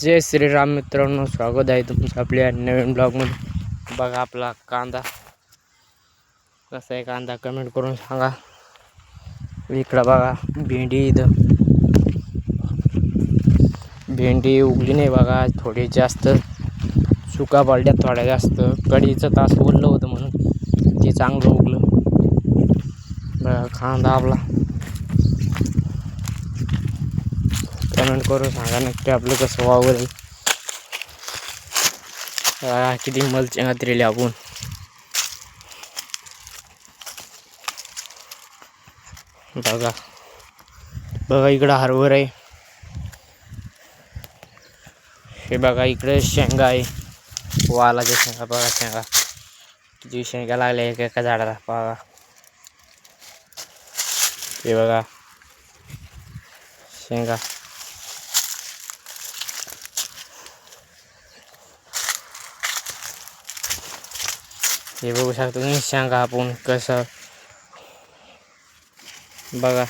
जय श्रीराम मित्रांनो स्वागत आहे तुमचं आपल्या नवीन ब्लॉगमध्ये. बघा आपला कांदा. कसा आहे कांदा? कमेंट करून सांगा. इकडं बघा भेंडी इथं. भेंडी उगली नाही बघा थोडी जास्त. सुका पडल्या थोड्या जास्त. कढीचं तास उरलं होतं म्हणून ते चांगलं उगलं. बघा कांदा आपला. कमेंट करून सांगा नक्की आपलं कसं वावर किती मलचिंग हातरेली आपण बघा. बघा इकडं हरभर आहे. हे बघा इकडे शेंगा आहे. वालाच्या शेंगा बघा शेंगा. किती शेंगा लागल्या एका एका झाडाला बघा. हे बघा. शेंगा. हे बघू शकतो तुम्ही शेंगा आपण कसं बघा.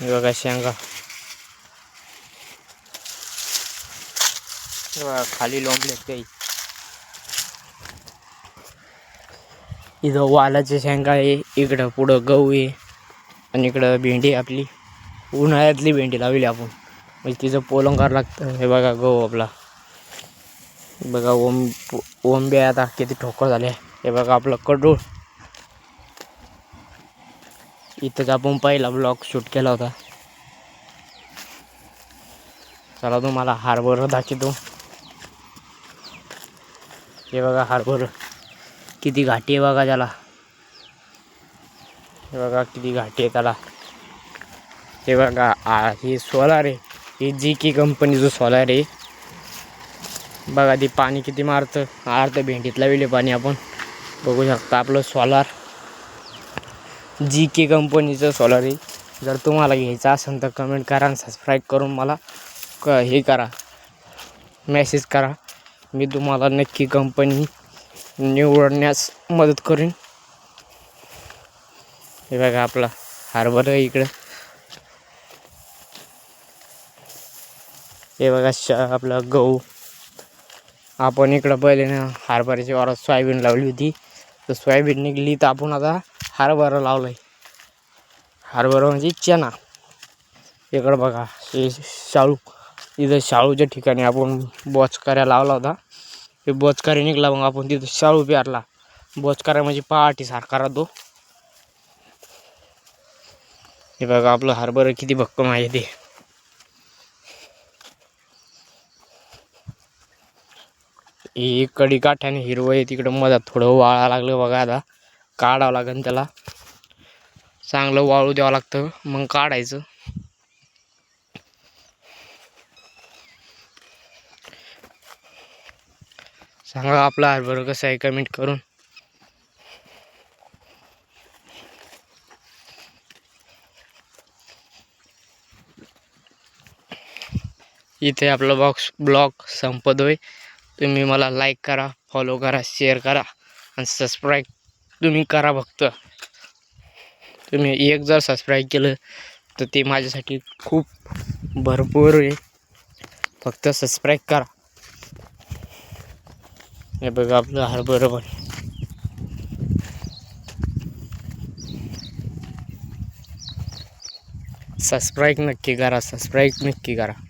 हे बघा शेंगा. बघा खाली लोंबलेत काही. इथं वालाचे शेंगा आहे इकडं पुढं गहू आहे आणि इकडं भेंडी आहे आपली. उन्हाळ्यातली भेंडी लावली आपण. म्हणजे तिचं पोलंगार लागतं. हे बघा गहू आपला. बघा ओम ओंबे आता. किती ठोकर झाले. हे बघा आपलं कडूळ इथंच आपण पहिला ब्लॉग शूट केला होता. चला तुम्हाला हार्बर दाखवतो. हे बघा हार्बर किती घाटी आहे बघा त्याला. हे बघा किती घाटी आहे त्याला. हे बघा ही हे सोलार आहे. ही जी की कंपनीचं सोलार आहे. बघा ती पाणी किती मारतं. अर्ध भेंडीत लावले पाणी आपण. बघू शकता आपलं सोलार जी के कंपनीचं सोलार आहे. जर तुम्हाला घ्यायचं असेल तर कमेंट करा आणि सबस्क्राईब करून मला क हे करा. मेसेज करा. मी तुम्हाला नक्की कंपनी निवडण्यास मदत करेन. हे बघा आपला हार्बर आहे इकडं. हे बघा श आपलं गहू. आपण इकडं पहिले ना हरभऱ्याची वारात सोयाबीन लावली होती. तर सोयाबीन निघली तर आपण आता हरभरा लावलं आहे हरभरा म्हणजे चना इकडं बघा हे शाळू. इथं शाळूच्या ठिकाणी आपण बोचकऱ्या लावला होता. हे बोचकाऱ्या निघला मग आपण तिथं शाळू पेरला. बोचकाऱ्या म्हणजे पहाटीसारखा राहतो. हे बघा आपलं हरभरं किती भक्कम आहे ते. इकडे कडी काठ्याने हिरवं आहे तिकडं मधात थोडं वाळा लागलं बघा आता. काढावं लागेल त्याला. चांगलं वाळू द्यावं लागतं मग काढायचं. सांगा आपला हरभर कसं आहे कमेंट करून. इथे आपला बॉक्स ब्लॉग संपतोय. तुम्ही मला लाईक करा फॉलो करा शेअर करा आणि सबस्क्राईब तुम्ही करा फक्त. तुम्ही एक जर सबस्क्राईब केलं तर ते माझ्यासाठी खूप भरपूर आहे. फक्त सबस्क्राईब करा. हे बघा आपलं हरभरं पण. सबस्क्राईब नक्की करा सबस्क्राईब नक्की करा.